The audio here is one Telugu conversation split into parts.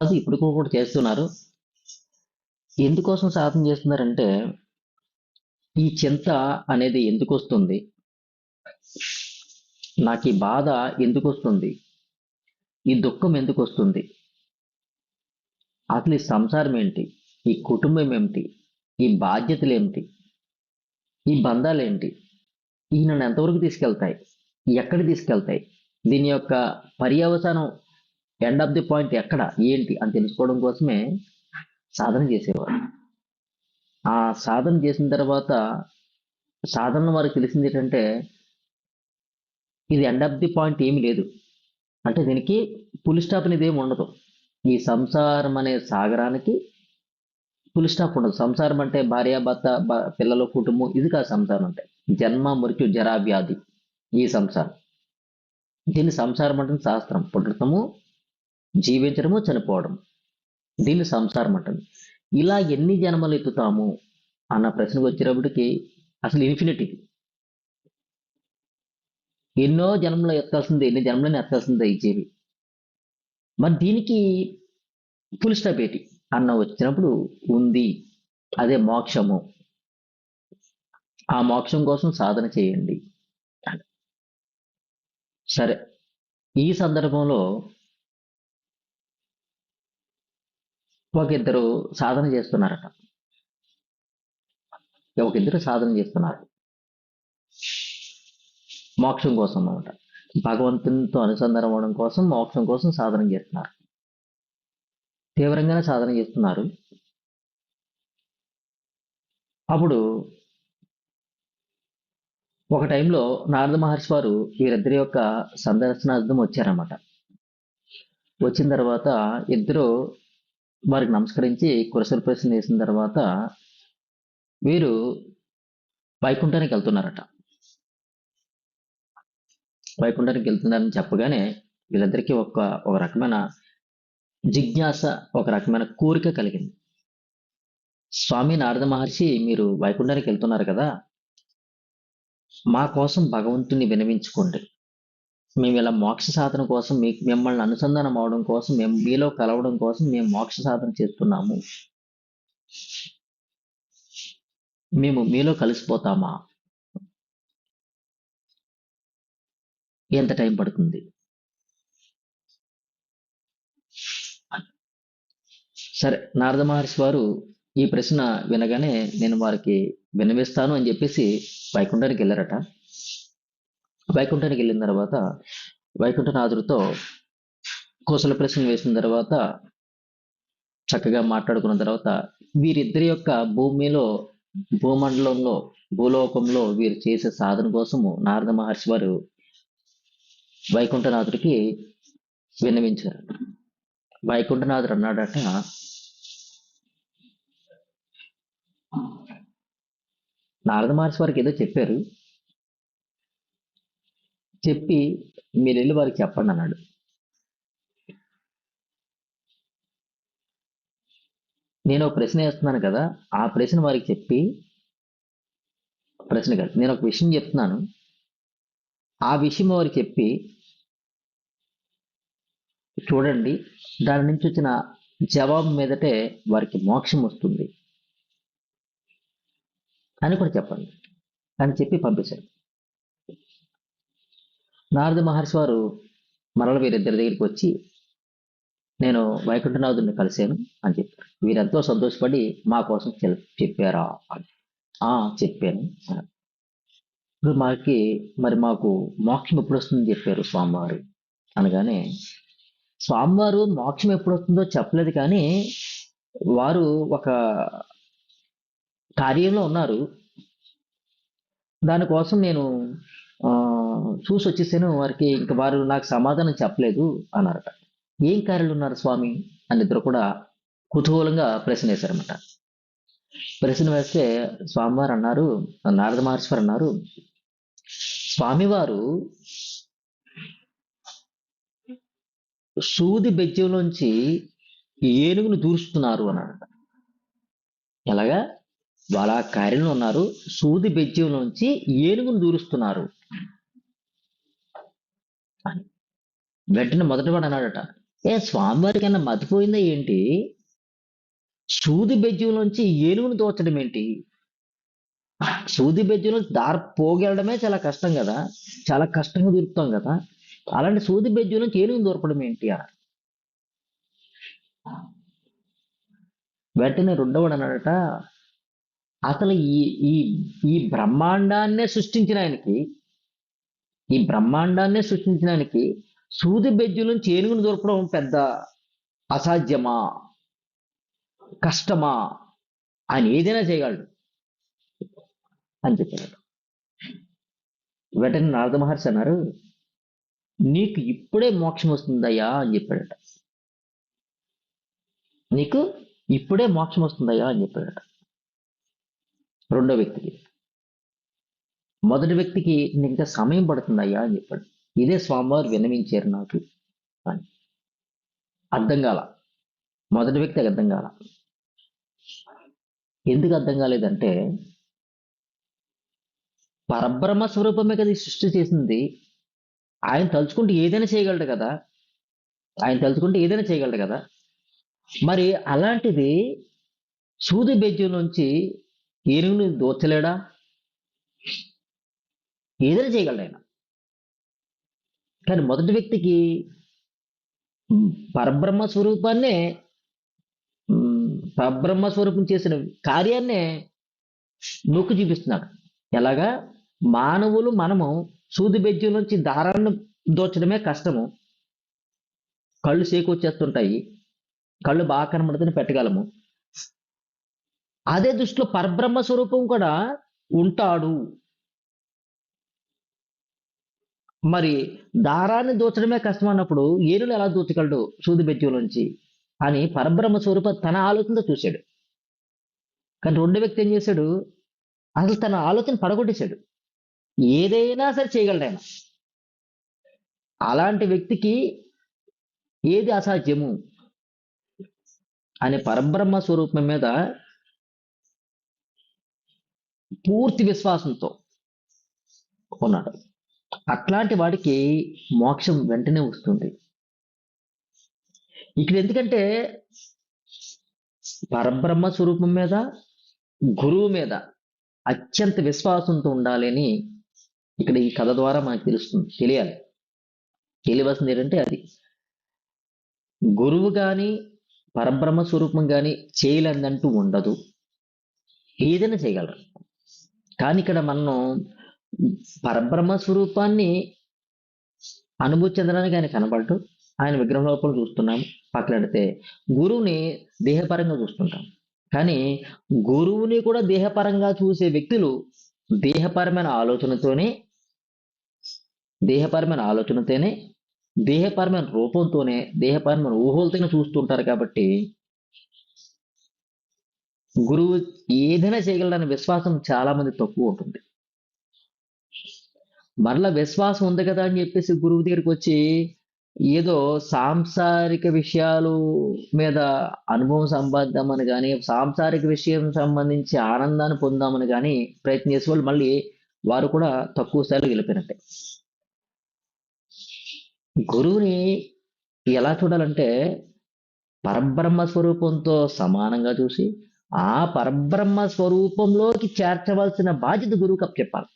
ఇప్పుడు కూడా చేస్తున్నారు. ఎందుకోసం సాధన చేస్తున్నారంటే ఈ చింత అనేది ఎందుకు వస్తుంది? నాకు ఈ బాధ ఎందుకు వస్తుంది? ఈ దుఃఖం ఎందుకు వస్తుంది? అసలు ఈ సంసారం ఏంటి? ఈ కుటుంబం ఏమిటి? ఈ బాధ్యతలు ఏమిటి? ఈ బంధాలు ఏంటి? ఈ నన్ను ఎంతవరకు తీసుకెళ్తాయి? ఎక్కడికి తీసుకెళ్తాయి? దీని యొక్క పర్యవసానం ఎండ్ ఆఫ్ ది పాయింట్ ఎక్కడ? ఏంటి? అని తెలుసుకోవడం కోసమే సాధన చేసేవారు. ఆ సాధన చేసిన తర్వాత సాధన వారికి తెలిసింది ఏంటంటే ఇది ఎండ్ ఆఫ్ ది పాయింట్ ఏమీ లేదు. అంటే దీనికి పులి స్టాప్ అనేది ఏమి ఉండదు. ఈ సంసారం అనే సాగరానికి పులి స్టాప్ ఉండదు. సంసారం అంటే భార్య భర్త పిల్లలు కుటుంబం ఇది కాదు సంసారం అంటే. జన్మ మృత్యు జరా వ్యాధి ఈ సంసారం. దీన్ని సంసారం అంటే శాస్త్రం. పుట్టడము జీవించడము చనిపోవడం. దీన్ని సంసారం అంటుంది ఇలా ఎన్ని జన్మలు ఎత్తుతాము అన్న ప్రశ్నకు వచ్చేటప్పటికి అసలు ఇన్ఫినిటీ ఎన్నో జన్మలు ఎత్తాల్సింది ఎన్ని జన్మలను ఎత్తాల్సిందే ఈ జీవి. మరి దీనికి ఫుల్ స్టాప్ ఏంటి? అన్న వచ్చినప్పుడు ఉంది. అదే మోక్షము. ఆ మోక్షం కోసం సాధన చేయండి. సరే. ఈ సందర్భంలో ఒక ఇద్దరు సాధన చేస్తున్నారట. ఒక ఇద్దరు సాధన చేస్తున్నారు. మోక్షం కోసం అన్నమాట. భగవంతునితో అనుసంధానం అవ్వడం కోసం మోక్షం కోసం సాధన చేస్తున్నారు. తీవ్రంగానే సాధన చేస్తున్నారు. అప్పుడు ఒక టైంలో నారద మహర్షి వారు వీరిద్దరి యొక్క సందర్శనార్థం వచ్చారన్నమాట. వచ్చిన తర్వాత ఇద్దరు వారికి నమస్కరించి కురసల ప్రశ్న వేసిన తర్వాత వీరు వైకుంఠానికి వెళ్తున్నారట. వైకుంఠానికి వెళ్తున్నారని చెప్పగానే వీళ్ళందరికీ ఒక ఒక రకమైన జిజ్ఞాస ఒక రకమైన కోరిక కలిగింది. స్వామి నారద మహర్షి మీరు వైకుంఠానికి వెళ్తున్నారు కదా మా కోసం భగవంతుని వినవించుకోండి. మేము ఇలా మోక్ష సాధన కోసం మీకు మిమ్మల్ని అనుసంధానం అవడం కోసం మేము మీలో కలవడం కోసం మేము మోక్ష సాధన చేస్తున్నాము. మేము మీలో కలిసిపోతామా? ఎంత టైం పడుతుంది? సరే నారద మహర్షి వారు ఈ ప్రశ్న వినగానే నేను వారికి వినవిస్తాను అని చెప్పేసి వైకుంఠానికి వెళ్ళారట. వైకుంఠానికి వెళ్ళిన తర్వాత వైకుంఠనాథుడితో కుశల ప్రశ్న వేసిన తర్వాత చక్కగా మాట్లాడుకున్న తర్వాత వీరిద్దరి యొక్క భూమిలో భూమండలంలో భూలోకంలో వీరు చేసే సాధన కోసము నారద మహర్షి వారు వైకుంఠనాథుడికి విన్నవించారు. వైకుంఠనాథుడు అన్నాడట నారద మహర్షి వారికి ఏదో చెప్పారు చెప్పి మీరు వెళ్ళి వారికి చెప్పండి అన్నాడు. నేను ఒక ప్రశ్న వేస్తున్నాను కదా ఆ ప్రశ్న వారికి చెప్పి ప్రశ్న కాదు నేను ఒక విషయం చెప్తున్నాను. ఆ విషయం వారికి చెప్పి చూడండి దాని నుంచి వచ్చిన జవాబు మీదటే వారికి మోక్షం వస్తుంది అని కూడా చెప్పండి అని చెప్పి పంపించారు నారద మహర్షి వారు మరల వీరిద్దరి దగ్గరికి వచ్చి నేను వైకుంఠనాథుడిని కలిశాను అని చెప్పారు. వీరెంతో సంతోషపడి మా కోసం చెప్పారా అని. చెప్పాను ఇప్పుడు మాకి మరి మాకు మోక్షం ఎప్పుడు వస్తుందని చెప్పారు స్వామివారు అనగానే స్వామివారు మోక్షం ఎప్పుడు వస్తుందో చెప్పలేదు కానీ వారు ఒక కార్యంలో ఉన్నారు. దానికోసం నేను చూసి వచ్చేసాను వారికి ఇంక వారు నాకు సమాధానం చెప్పలేదు అన్నారట. ఏం కార్యాలు ఉన్నారు స్వామి? అని ఇద్దరు కూడా కుతూహలంగా ప్రశ్న వేశారన్నమాట ప్రశ్న వేస్తే స్వామివారు అన్నారు నారద మహర్షివారు అన్నారు స్వామివారు సూది బెజ్జంలోంచి ఏనుగును దూరుస్తున్నారు అన్నారట. ఎలాగా? వాళ్ళ కార్యంలో ఉన్నారు. సూది బెజ్యంలోంచి ఏనుగును దూరుస్తున్నారు. అని. వెంటనే మొదటి వాడు అన్నాడట ఏ స్వామివారి కన్నా మతిపోయిందా ఏంటి? సూది బెజ్జంలోంచి ఏనుగును దోచడం ఏంటి? సూది బెజ్జంలో దారి పోగెళ్ళడమే చాలా కష్టం కదా. చాలా కష్టంగా దూరుతాం కదా. అలాంటి సూది బెజ్జం నుంచి ఏనుగును దూరపడం ఏంటి? అన్నారు వెంటనే రెండవడు అన్నాడట అసలు ఈ ఈ ఈ బ్రహ్మాండాన్నే సృష్టించిన ఆయనకి ఈ బ్రహ్మాండాన్నే సృష్టించడానికి సూది బెజ్జులను నుంచి దొరకడం పెద్ద అసాధ్యమా? కష్టమా? ఆయన ఏదైనా చేయగలడు. అని చెప్పాడు. వెంటనే నారద మహర్షి అన్నారు నీకు ఇప్పుడే మోక్షం వస్తుందయ్యా అని చెప్పాడట. నీకు ఇప్పుడే మోక్షం వస్తుందయ్యా అని చెప్పాడట. రెండో వ్యక్తికి. మొదటి వ్యక్తికి నీకు ఇంకా సమయం పడుతుందయ్యా అని చెప్పాడు. ఇదే స్వామివారు విన్నవించారు నాకు అని. అర్థం కాల. మొదటి వ్యక్తికి అర్థం కాల. ఎందుకు అర్థం కాలేదంటే పరబ్రహ్మ స్వరూపమే కదా సృష్టి చేసింది. ఆయన తలుచుకుంటే ఏదైనా చేయగలడు కదా. ఆయన తలుచుకుంటే ఏదైనా చేయగలడు కదా. మరి అలాంటిది సూది బెజ్జు నుంచి ఏనుగుని దోచలేడా? ఏదైనా చేయగలడు ఆయన? కానీ మొదటి వ్యక్తికి పరబ్రహ్మ స్వరూపాన్నే పరబ్రహ్మ స్వరూపం చేసిన కార్యాన్నే నొక్కి చూపిస్తున్నాడు. ఎలాగా? మానవులు మనము సూది బెజ్జం నుంచి దారాన్ని దోచడమే కష్టము. కళ్ళు సేకూర్చేస్తుంటాయి. కళ్ళు బాగా కనబడుతుంది పెట్టగలము. అదే దృష్టిలో పరబ్రహ్మ స్వరూపం కూడా ఉంటాడు. మరి దారాన్ని దోచడమే కష్టం అన్నప్పుడు ఏనులు ఎలా దూచగలడు? సూది నుంచి. అని పరబ్రహ్మ స్వరూప తన ఆలోచనతో చూశాడు. కానీ రెండో వ్యక్తి ఏం చేశాడు? అసలు తన ఆలోచన పడగొట్టేశాడు. ఏదైనా సరే చేయగలడు ఆయన. అలాంటి వ్యక్తికి ఏది అసాధ్యము? అనే పరబ్రహ్మ స్వరూపం మీద పూర్తి విశ్వాసంతో ఉన్నాడు. అట్లాంటి వాడికి మోక్షం వెంటనే వస్తుంది. ఇక్కడ ఎందుకంటే పరబ్రహ్మ స్వరూపం మీద గురువు మీద అత్యంత విశ్వాసంతో ఉండాలని ఇక్కడ ఈ కథ ద్వారా మనకు తెలుస్తుంది తెలియాలి. తెలియవలసింది ఏంటంటే అది. గురువు కానీ పరబ్రహ్మ స్వరూపం కానీ చేయలేదంటూ ఉండదు. ఏదైనా చేయగలరు. కానీ ఇక్కడ మనం పరబ్రహ్మ స్వరూపాన్ని అనుభూతి చెందడానికి ఆయన కనబడటం ఆయన విగ్రహం లోపల చూస్తున్నాం. పక్కలాడితే గురువుని దేహపరంగా చూస్తుంటాం. కానీ గురువుని కూడా దేహపరంగా చూసే వ్యక్తులు దేహపరమైన ఆలోచనతోనే దేహపరమైన ఆలోచనతోనే దేహపరమైన రూపంతోనే దేహపరమైన ఊహలతోనే చూస్తుంటారు కాబట్టి గురువు ఏదైనా చేయగలడనే విశ్వాసం చాలా మంది తక్కువ ఉంటుంది. మరలా విశ్వాసం ఉంది కదా అని చెప్పేసి గురువు దగ్గరికి వచ్చి ఏదో సాంసారిక విషయాలు మీద అనుభవం సంపాదిద్దామని కానీ సాంసారిక విషయం సంబంధించి ఆనందాన్ని పొందామని కానీ ప్రయత్నం చేసే వాళ్ళు మళ్ళీ వారు కూడా తక్కువ స్థాయిలో గెలిపినట్టే గురువుని ఎలా చూడాలంటే పరబ్రహ్మ స్వరూపంతో సమానంగా చూసి ఆ పరబ్రహ్మ స్వరూపంలోకి చేర్చవలసిన బాధ్యత గురువుకి అప్పచెప్పాలి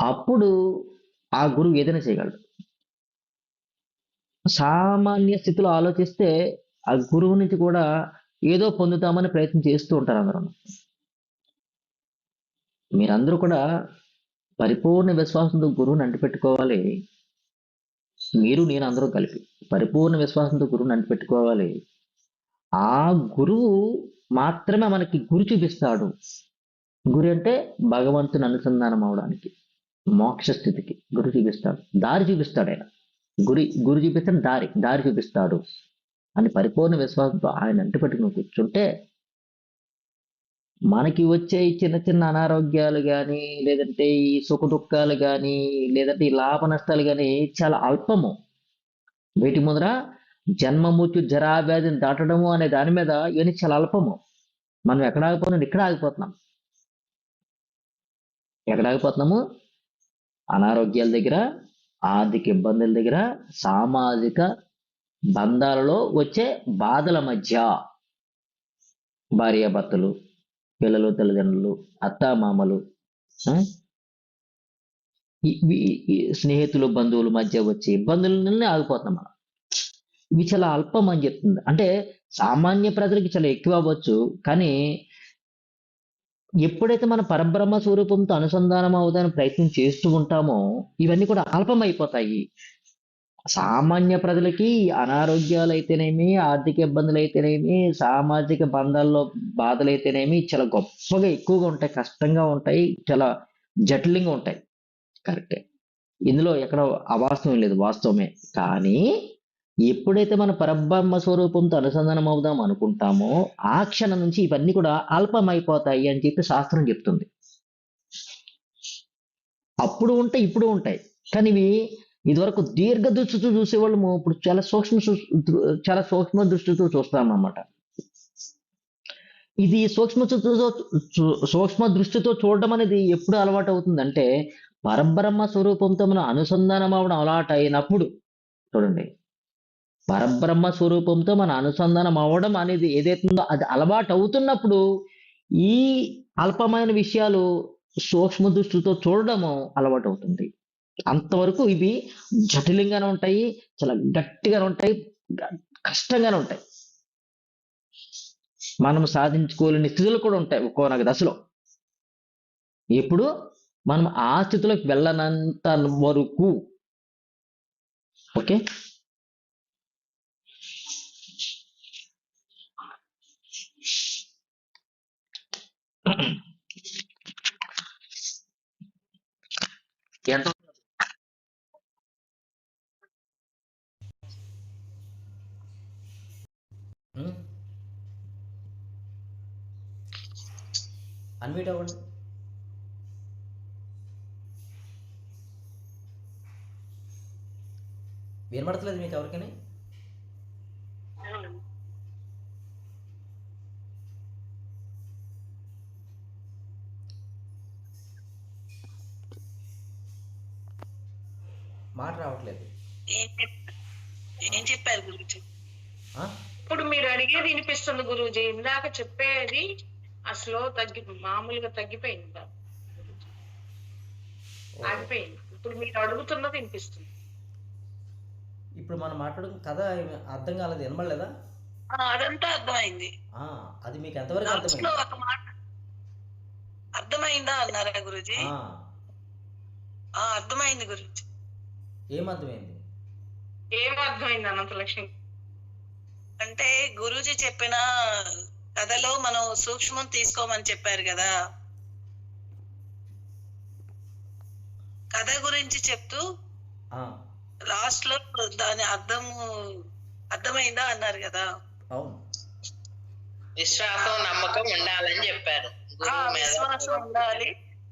అప్పుడు ఆ గురువు ఏదైనా చేయగలడు. సామాన్య స్థితిలో ఆలోచిస్తే ఆ గురువు నుంచి కూడా ఏదో పొందుతామని ప్రయత్నం చేస్తూ ఉంటారు అందరూ. మీరందరూ కూడా పరిపూర్ణ విశ్వాసంతో గురువుని అంటిపెట్టుకోవాలి. మీరు నేను అందరూ కలిపి పరిపూర్ణ విశ్వాసంతో గురువుని అంటిపెట్టుకోవాలి. ఆ గురువు మాత్రమే మనకి గురి చూపిస్తాడు. గురి అంటే భగవంతుని అనుసంధానం అవడానికి మోక్ష స్థితికి గురు చూపిస్తాడు. దారి చూపిస్తాడు ఆయన. గురి గురు చూపిస్తాడు దారి దారి చూపిస్తాడు. అని పరిపూర్ణ విశ్వాసంతో ఆయన అంటిపెట్టుకుని కూర్చుంటే మనకి వచ్చే చిన్న చిన్న అనారోగ్యాలు కానీ లేదంటే ఈ సుఖ దుఃఖాలు కానీ లేదంటే ఈ లాభ నష్టాలు కానీ చాలా అల్పము. వీటి ముందర జన్మ మృత్యు దాటడము అనే దాని మీద ఇవన్నీ చాలా అల్పము. మనం ఎక్కడ ఆగిపోతున్నాం? ఇక్కడ ఆగిపోతున్నాం. ఎక్కడ ఆగిపోతున్నాము? అనారోగ్యాల దగ్గర ఆర్థిక ఇబ్బందుల దగ్గర సామాజిక బంధాలలో వచ్చే బాధల మధ్య భార్యాభర్తలు పిల్లలు తల్లిదండ్రులు అత్తామామలు స్నేహితులు బంధువుల మధ్య వచ్చే ఇబ్బందులన్నీ ఆగిపోతున్నాం మనం. ఇవి చాలా అల్పం అని చెప్తుంది అంటే సామాన్య ప్రజలకి చాలా ఎక్కువ అవ్వచ్చు కానీ ఎప్పుడైతే మన పరబ్రహ్మ స్వరూపంతో అనుసంధానం అవుదాని ప్రయత్నం చేస్తూ ఉంటామో ఇవన్నీ కూడా అల్పమైపోతాయి సామాన్య ప్రజలకి అనారోగ్యాలు అయితేనేమి ఆర్థిక ఇబ్బందులు అయితేనేమి సామాజిక బంధాల్లో బాధలు అయితేనేమి చాలా గొప్పగా ఎక్కువగా ఉంటాయి కష్టంగా ఉంటాయి చాలా జటిలంగా ఉంటాయి. కరెక్టే. ఇందులో ఎక్కడ అవాస్తవం లేదు వాస్తవమే. కానీ ఎప్పుడైతే మన పరబ్రహ్మ స్వరూపంతో అనుసంధానం అవుదాం అనుకుంటామో ఆ క్షణం నుంచి ఇవన్నీ కూడా అల్పమైపోతాయి అని చెప్పి శాస్త్రం చెప్తుంది. అప్పుడు ఉంటాయి ఇప్పుడు ఉంటాయి. కానీ ఇవి ఇదివరకు దీర్ఘ దృష్టితో చూసేవాళ్ళము ఇప్పుడు చాలా సూక్ష్మ చాలా సూక్ష్మ దృష్టితో చూస్తామన్నమాట. ఇది సూక్ష్మ దృష్టితో సూక్ష్మ దృష్టితో చూడడం అనేది ఎప్పుడు అలవాటు అవుతుందంటే పరబ్రహ్మ స్వరూపంతో మనం అనుసంధానం అవడం అలవాటు అయినప్పుడు. చూడండి. పరబ్రహ్మ స్వరూపంతో మన అనుసంధానం అవ్వడం అనేది ఏదైతుందో అది అలవాటు అవుతున్నప్పుడు ఈ అల్పమైన విషయాలు సూక్ష్మ దృష్టితో చూడడము అలవాటు అవుతుంది. అంతవరకు ఇవి జటిలంగానే ఉంటాయి చాలా గట్టిగానే ఉంటాయి కష్టంగానే ఉంటాయి. మనం సాధించుకోలేని స్థితులు కూడా ఉంటాయి ఒక్కోనొక దశలో. ఎప్పుడు? మనం ఆ స్థితిలోకి వెళ్ళనంత వరకు. ఓకే? Hmm? ఎంత అన్మీట్ అవ్వండి. వినపడతలేదు మీకు ఎవరికైనా? ఏం చెప్పారు గురుజీ? ఇప్పుడు మీరు అడిగేది వినిపిస్తుంది గురూజీ. ఇందాక చెప్పేది అసలు తగ్గి మామూలుగా తగ్గిపోయింది. ఆగిపోయింది. ఇప్పుడు మీరు అడుగుతున్నది వినిపిస్తుంది. ఇప్పుడు మనం మాట్లాడుకున్న కథ అర్థం కాలేదు. వినబడలేదా? అదంతా అర్థమైంది. అది మీకు ఎంతవరకు అర్థమైంది? ఒక మాట అర్థమైందా అన్నారా గురూజీ? అర్థమైంది గురూజీ. ఏం అర్థమైంది? ఏం అర్థమైంది అనంత లక్ష్మి? అంటే గురూజీ చెప్పిన కథలో మనం సూక్ష్మం తీసుకోమని చెప్పారు కదా. కథ గురించి చెప్తూ ఆ, లాస్ట్లో దాని అర్థం అర్థమైందా అన్నారు కదా. అవును. విశ్వాసం నమ్మకం ఉండాలని చెప్పారు. విశ్వాసం ఉండాలి.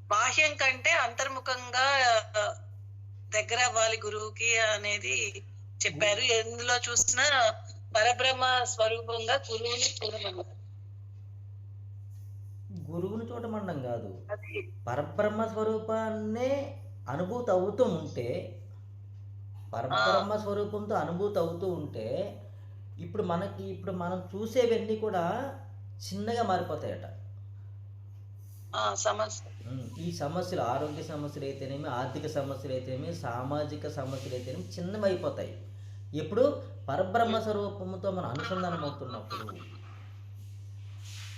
బాహ్యం కంటే అంతర్ముఖంగా దగ్గర అవ్వాలి గురువుకి అనేది చెప్పారు. ఎందులో చూసినా పరబ్రహ్మ స్వరూపంగా గురువుని చూడమన్నారు. గురువుని చూడమండం కాదు. పరబ్రహ్మ స్వరూపాన్నే అనుభూతి అవుతూ ఉంటే పరబ్రహ్మ స్వరూపంతో అనుభూతి అవుతూ ఉంటే ఇప్పుడు మనకి ఇప్పుడు మనం చూసేవన్నీ కూడా చిన్నగా మారిపోతాయట. సమస్య. ఈ సమస్యలు ఆరోగ్య సమస్యలు అయితేనేమి ఆర్థిక సమస్యలు అయితేనేమి సామాజిక సమస్యలు అయితేనేమి చిన్నవి అయిపోతాయి ఎప్పుడు పరబ్రహ్మ స్వరూపంతో మనం అనుసంధానం అవుతున్నప్పుడు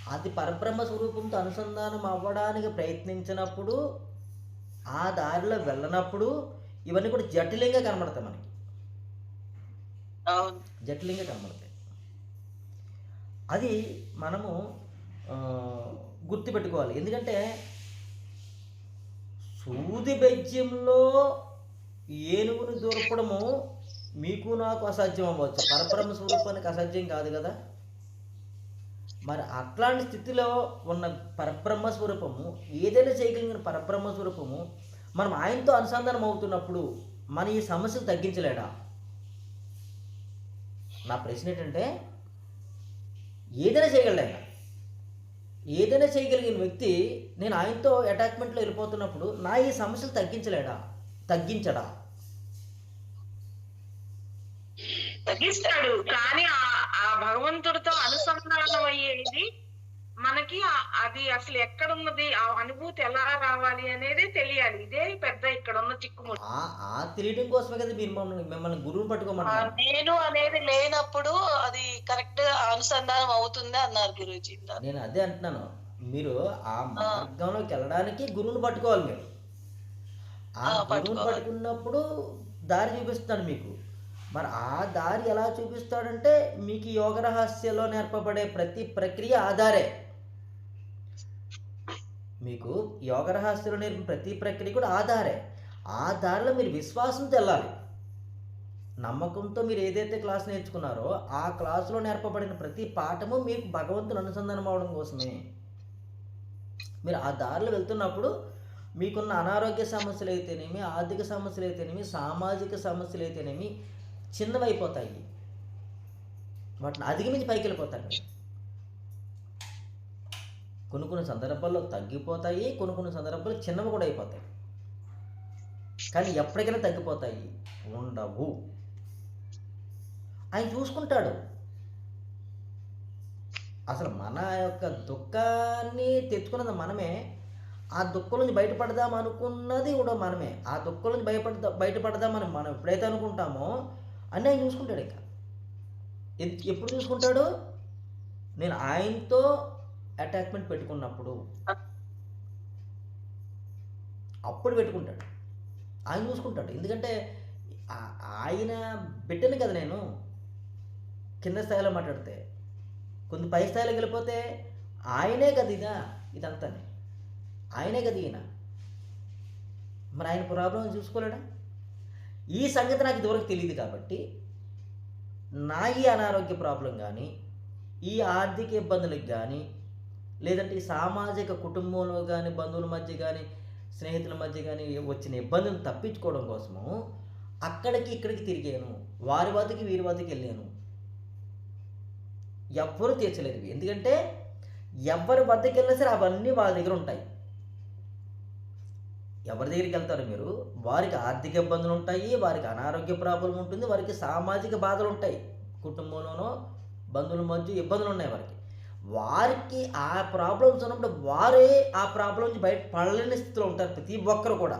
అది పరబ్రహ్మ స్వరూపంతో అనుసంధానం అవ్వడానికి ప్రయత్నించినప్పుడు ఆ దారిలో వెళ్ళనప్పుడు ఇవన్నీ కూడా జటిలంగా కనబడతాయి మనకి. జటిలంగా కనబడతాయి. అది మనము గుర్తుపెట్టుకోవాలి. ఎందుకంటే సూది బెజ్యంలో ఏనుగుని దొరకడము మీకు నాకు అసాధ్యం అవ్వచ్చు పరబ్రహ్మ స్వరూపానికి అసాధ్యం కాదు కదా? మరి అట్లాంటి స్థితిలో ఉన్న పరబ్రహ్మ స్వరూపము ఏదైనా చేయగలిగిన పరబ్రహ్మ స్వరూపము మనం ఆయనతో అనుసంధానం అవుతున్నప్పుడు మన ఈ సమస్యలు తగ్గించలేడా? నా ప్రశ్న ఏంటంటే ఏదైనా చేయగలడా ఏదైనా చేయగలిగిన వ్యక్తి నేను ఆయనతో అటాచ్మెంట్లో వెళ్ళిపోతున్నప్పుడు నా ఈ సమస్యలు తగ్గించలేడా? తగ్గించడా? తగ్గిస్తాడు. కానీ ఆ- భగవంతుడితో అనుసంధానం అయ్యేది మనకి అది అసలు ఎక్కడున్నది ఆ అనుభూతి ఎలా రావాలి అనేది తెలియాలి. ఇదే పెద్ద ఇక్కడ ఉన్న చిక్కుముడి ఆ తెలియడం కోసమే కదా మీరు మమ్మల్ని మిమ్మల్ని గురువుని ఆ పట్టుకోమంటున్నారు. నేను అనేది లేనప్పుడు అది కరెక్ట్ అనుసంధానం అవుతుంది అన్నారు గురూజీ. నేను అదే అంటున్నాను. మీరు ఆ మార్గంలోకి వెళ్ళడానికి గురువుని పట్టుకోవాలి మీరు. ఆ గురువుని. పట్టుకున్నప్పుడు దారి చూపిస్తాడు మీకు. మరి ఆ దారి ఎలా చూపిస్తాడంటే మీకు యోగ రహస్యంలో నేర్పబడే ప్రతి ప్రక్రియ ఆధారే. మీకు యోగ రహస్యంలో నేర్పిన ప్రతి ప్రక్రియ కూడా ఆధారే. ఆ దారిలో మీరు విశ్వాసంతో వెళ్ళాలి నమ్మకంతో మీరు ఏదైతే క్లాస్ నేర్చుకున్నారో ఆ క్లాసులో నేర్పబడిన ప్రతి పాఠము మీకు భగవంతుని అనుసంధానం అవడం కోసమే. మీరు ఆ దారిలో వెళ్తున్నప్పుడు మీకున్న అనారోగ్య సమస్యలు అయితేనేమి ఆర్థిక సమస్యలు అయితేనేమి సామాజిక సమస్యలు అయితేనేమి చిన్నవైపోతాయి. వాటిని అధిగమించి పైకి వెళ్ళిపోతాడు కొన్ని కొన్ని సందర్భాల్లో తగ్గిపోతాయి కొన్ని కొన్ని సందర్భాల్లో చిన్నవి కూడా అయిపోతాయి. కానీ ఎప్పటికైనా తగ్గిపోతాయి. ఉండవు. ఆయన చూసుకుంటాడు. అసలు మన యొక్క దుఃఖాన్ని తెచ్చుకున్నది మనమే. ఆ దుఃఖం నుంచి బయటపడదాం అనుకున్నది కూడా మనమే. ఆ దుఃఖం నుంచి బయటపడదా బయటపడదామని మనం ఎప్పుడైతే అనుకుంటామో అన్నీ ఆయన చూసుకుంటాడు ఇక? ఎప్పుడు చూసుకుంటాడు? నేను ఆయనతో అటాచ్మెంట్ పెట్టుకున్నప్పుడు. అప్పుడు పెట్టుకుంటాడు. ఆయన చూసుకుంటాడు. ఎందుకంటే ఆయన బిడ్డని కదా నేను. కింద స్థాయిలో మాట్లాడితే. కొంత పై స్థాయిలోకి వెళ్ళిపోతే ఆయనే కదా ఇదా? ఇదంతా ఆయనే కదా ఈయన. మరి ఆయన ప్రాబ్లం చూసుకోలేడా? ఈ సంగతి నాకు ఇదివరకు తెలియదు కాబట్టి నా ఈ అనారోగ్య ప్రాబ్లం కానీ ఈ ఆర్థిక ఇబ్బందులకు కానీ లేదంటే సామాజిక కుటుంబంలో కానీ బంధువుల మధ్య కానీ స్నేహితుల మధ్య కానీ వచ్చిన ఇబ్బందులను తప్పించుకోవడం కోసము అక్కడికి ఇక్కడికి తిరిగాను. వారి వద్దకి వీరి వద్దకి వెళ్ళాను. ఎవ్వరూ తీర్చలేదు. ఎందుకంటే ఎవరి వద్దకి వెళ్ళినా సరే అవన్నీ వాళ్ళ దగ్గర ఉంటాయి. ఎవరి దగ్గరికి వెళ్తారు మీరు? వారికి ఆర్థిక ఇబ్బందులు ఉంటాయి వారికి అనారోగ్య ప్రాబ్లం ఉంటుంది వారికి సామాజిక బాధలు ఉంటాయి. కుటుంబంలోనో బంధువుల మధ్య ఇబ్బందులు ఉన్నాయి వారికి. వారికి ఆ ప్రాబ్లమ్స్ ఉన్నప్పుడు వారే ఆ ప్రాబ్లం నుంచి బయట పడలేని స్థితిలో ఉంటారు ప్రతి ఒక్కరు కూడా.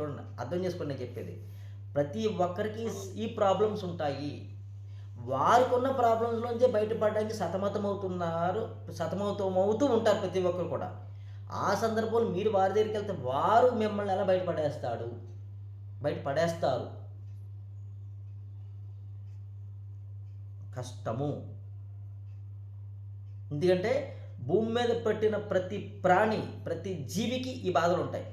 చూడండి అర్థం చేసుకోండి నేను చెప్పేది. ప్రతి ఒక్కరికి ఈ ప్రాబ్లమ్స్ ఉంటాయి. వారికి ఉన్న ప్రాబ్లమ్స్ నుంచే బయటపడడానికి సతమతమవుతున్నారు సతమతమవుతూ ఉంటారు ప్రతి ఒక్కరు కూడా. ఆ సందర్భంలో మీరు వారి దగ్గరికి వెళ్తే వారు మిమ్మల్ని ఎలా బయటపడేస్తాడు? బయట పడేస్తారు కష్టము. ఎందుకంటే భూమి మీద పెట్టిన ప్రతి ప్రాణి ప్రతి జీవికి ఈ బాధలు ఉంటాయి.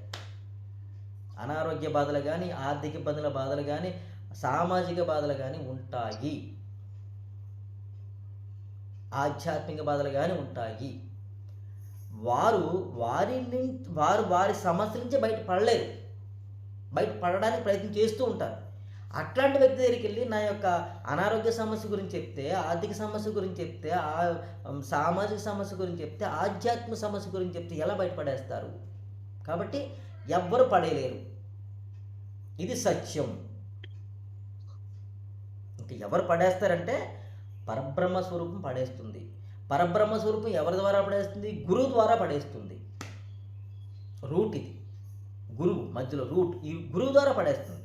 అనారోగ్య బాధలు కానీ ఆర్థిక ఇబ్బందుల బాధలు కానీ సామాజిక బాధలు కానీ ఉంటాయి. ఆధ్యాత్మిక బాధలు కానీ ఉంటాయి. వారు వారి వారు వారి సమస్య నుంచి బయట పడలేరు. బయట పడడానికి ప్రయత్నం చేస్తూ ఉంటారు. అట్లాంటి వ్యక్తి దగ్గరికి వెళ్ళి నా యొక్క అనారోగ్య సమస్య గురించి చెప్తే ఆర్థిక సమస్య గురించి చెప్తే ఆ సామాజిక సమస్య గురించి చెప్తే ఆధ్యాత్మిక సమస్య గురించి చెప్తే ఎలా బయటపడేస్తారు కాబట్టి ఎవ్వరు పడేయలేరు. ఇది సత్యం. ఇంక ఎవరు పడేస్తారంటే పరబ్రహ్మ స్వరూపం పడేస్తుంది. పరబ్రహ్మ స్వరూపం ఎవరి ద్వారా పడేస్తుంది? గురువు ద్వారా పడేస్తుంది. రూట్ ఇది. గురువు మధ్యలో రూట్. ఈ గురువు ద్వారా పడేస్తుంది.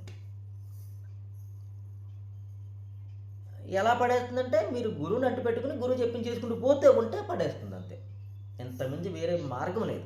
ఎలా పడేస్తుందంటే మీరు గురువుని అంటు పెట్టుకుని గురువు చెప్పింది చేసుకుంటూ పోతే ఉంటే పడేస్తుంది అంతే ఇంతకుమించి వేరే మార్గం లేదు.